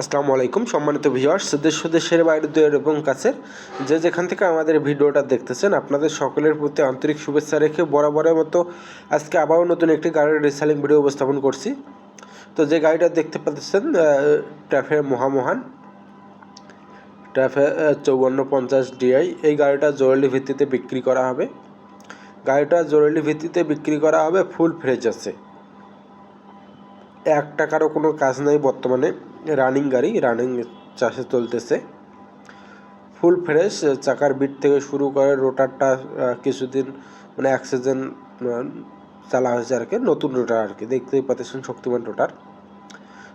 আসসালামু আলাইকুম, সম্মানিত ভিউয়ার্স, দেশ দেশের বাইরে দূরের এবং কাছের। যে যেখান থেকে আমাদের ভিডিওটা দেখতেছেন, আপনাদের সকলের প্রতি আন্তরিক শুভেচ্ছা রেখে বরাবরের মতো আজকে আবারও নতুন একটি গাড়ির রিসেলিং ভিডিও উপস্থাপন করছি। তো যে গাড়িটা দেখতে পাচ্ছেন ট্যাফে মহামহান, ট্যাফে চৌবান্ন পঞ্চাশ ডিআই এই গাড়িটা জরুরি ভিত্তিতে বিক্রি করা হবে। গাড়িটা জরুরি ভিত্তিতে বিক্রি করা হবে ফুল ফ্রেজ আছে। এক টাকারও কোনো কাজ নাই বর্তমানে। রানিং গাড়ি, রানিং চাষে চলতেছে। ফুল ফ্রেশ, চাকার বিট থেকে শুরু করে রোটারটা কিছুদিন মানে অ্যাক্সিজেন চালা হয়েছে আর কি, নতুন রোটার আর কি। দেখতেই পাচ্ছেন শক্তিমান রোটার।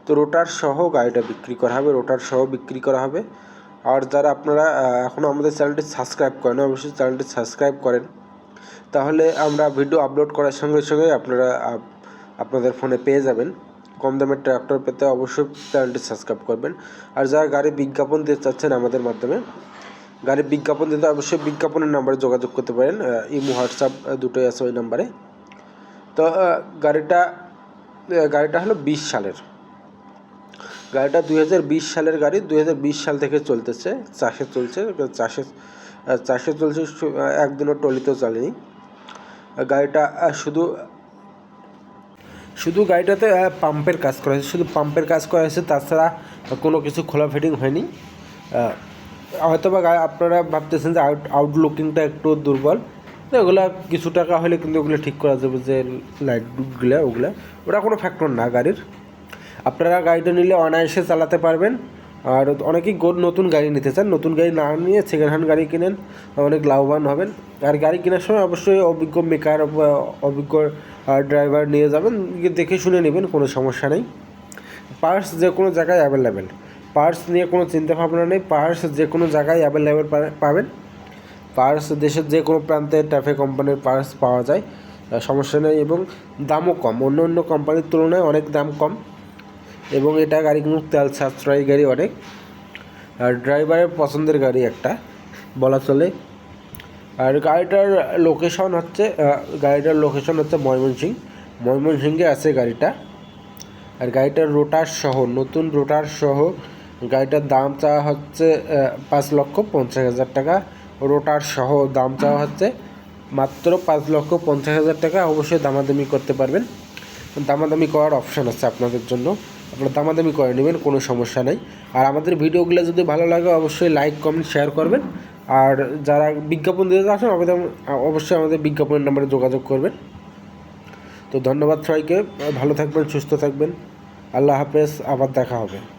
তো রোটার সহ গাড়িটা বিক্রি করা হবে, রোটার সহ বিক্রি করা হবে। আর যারা আপনারা এখনও আমাদের চ্যানেলটি সাবস্ক্রাইব করেন অবশ্যই চ্যানেলটি সাবস্ক্রাইব করেন। তাহলে আমরা ভিডিও আপলোড করার সঙ্গে সঙ্গে আপনারা আপনাদের ফোনে পেয়ে যাবেন। কম দামের ট্র্যাক্টর পেতে অবশ্যই চ্যানেলটি সাবস্ক্রাইব করবেন। আর যারা গাড়ি বিজ্ঞাপন দিতে চাচ্ছেন আমাদের মাধ্যমে গাড়ির বিজ্ঞাপন দিতে অবশ্যই বিজ্ঞাপনের নাম্বারে যোগাযোগ করতে পারেন। ইমো, হোয়াটসঅ্যাপ দুটোই আছে ওই নাম্বারে তো গাড়িটা গাড়িটা হলো বিশ সালের। গাড়িটা দুই হাজার বিশ সালের গাড়ি, দুই হাজার বিশ সাল থেকে চলতেছে, চাষে চলছে, চাষে চাষে চলছে, একদিনও টলিতেও চলেনি। গাড়িটা শুধু শুধু গাড়িটাতে পাম্পের কাজ করা হয়েছে। শুধু পাম্পের কাজ করা হয়েছে, তাছাড়া কোনো কিছু খোলা ফিটিং হয়নি। হয়তোবা হয়তো বা আপনারা ভাবতেছেন যে আউট আউটলুকিংটা একটু দুর্বল। ওগুলা কিছু টাকা হলে কিন্তু ওগুলো ঠিক করা যাবে যে লাইটগুলো ওগুলো। ওটা কোনো ফ্যাক্টর না গাড়ির। আপনারা গাড়িটা নিলে অনায়াসে চালাতে পারবেন। আর অনেকেই গো- নতুন গাড়ি নিতে চান। নতুন গাড়ি না নিয়ে সেকেন্ড হ্যান্ড গাড়ি কিনেন, অনেক লাভবান হবেন। আর গাড়ি কেনার সময় অবশ্যই অভিজ্ঞ মেকার অভিজ্ঞ ড্রাইভার নিয়ে যাবেন। দেখে শুনে নেবেন, কোনো সমস্যা নেই। পার্টস যে কোনো জায়গায় অ্যাভেলেবেল পার্টস নিয়ে কোনো চিন্তা ভাবনা নেই। পার্টস যে কোনো জায়গায় অ্যাভেলেবেল পাবেন। পার্টস দেশের যে কোনো প্রান্তে ট্যাফে কোম্পানির পার্টস পাওয়া যায়। সমস্যা নেই এবং দামও কম। অন্য অন্য কোম্পানির তুলনায় অনেক দাম কম। এবং এটা গাড়ি কিন্তু তেল সাশ্রয়ী গাড়ি অনেক। আর ড্রাইভারের পছন্দের গাড়ি একটা, বলা চলে। আর গাড়িটার লোকেশন হচ্ছে গাড়িটার লোকেশন হচ্ছে ময়মনসিং ময়মনসিংহে আছে গাড়িটা। আর গাড়িটার রোটার সহ, নতুন রোটার সহ গাড়িটার দাম চাওয়া হচ্ছে পাঁচ লক্ষ পঞ্চাশ হাজার টাকা। রোটার সহ দাম চাওয়া হচ্ছে মাত্র পাঁচ লক্ষ পঞ্চাশ হাজার টাকা। অবশ্যই দামাদামি করতে পারবেন। দামাদামি করার অপশান আছে আপনাদের জন্য। আপনারা দামাদামি করে নেবেন, কোনো সমস্যা নেই। আর আমাদের ভিডিওগুলো যদি ভালো লাগে, অবশ্যই লাইক কমেন্ট শেয়ার করবেন। আর যারা বিজ্ঞাপন দিতে আসেন অবশ্যই- আমাদের বিজ্ঞাপনের নাম্বারে যোগাযোগ করবেন। তো ধন্যবাদ সবাইকে, ভালো থাকবেন, সুস্থ থাকবেন। আল্লাহ হাফেজ, আবার দেখা হবে।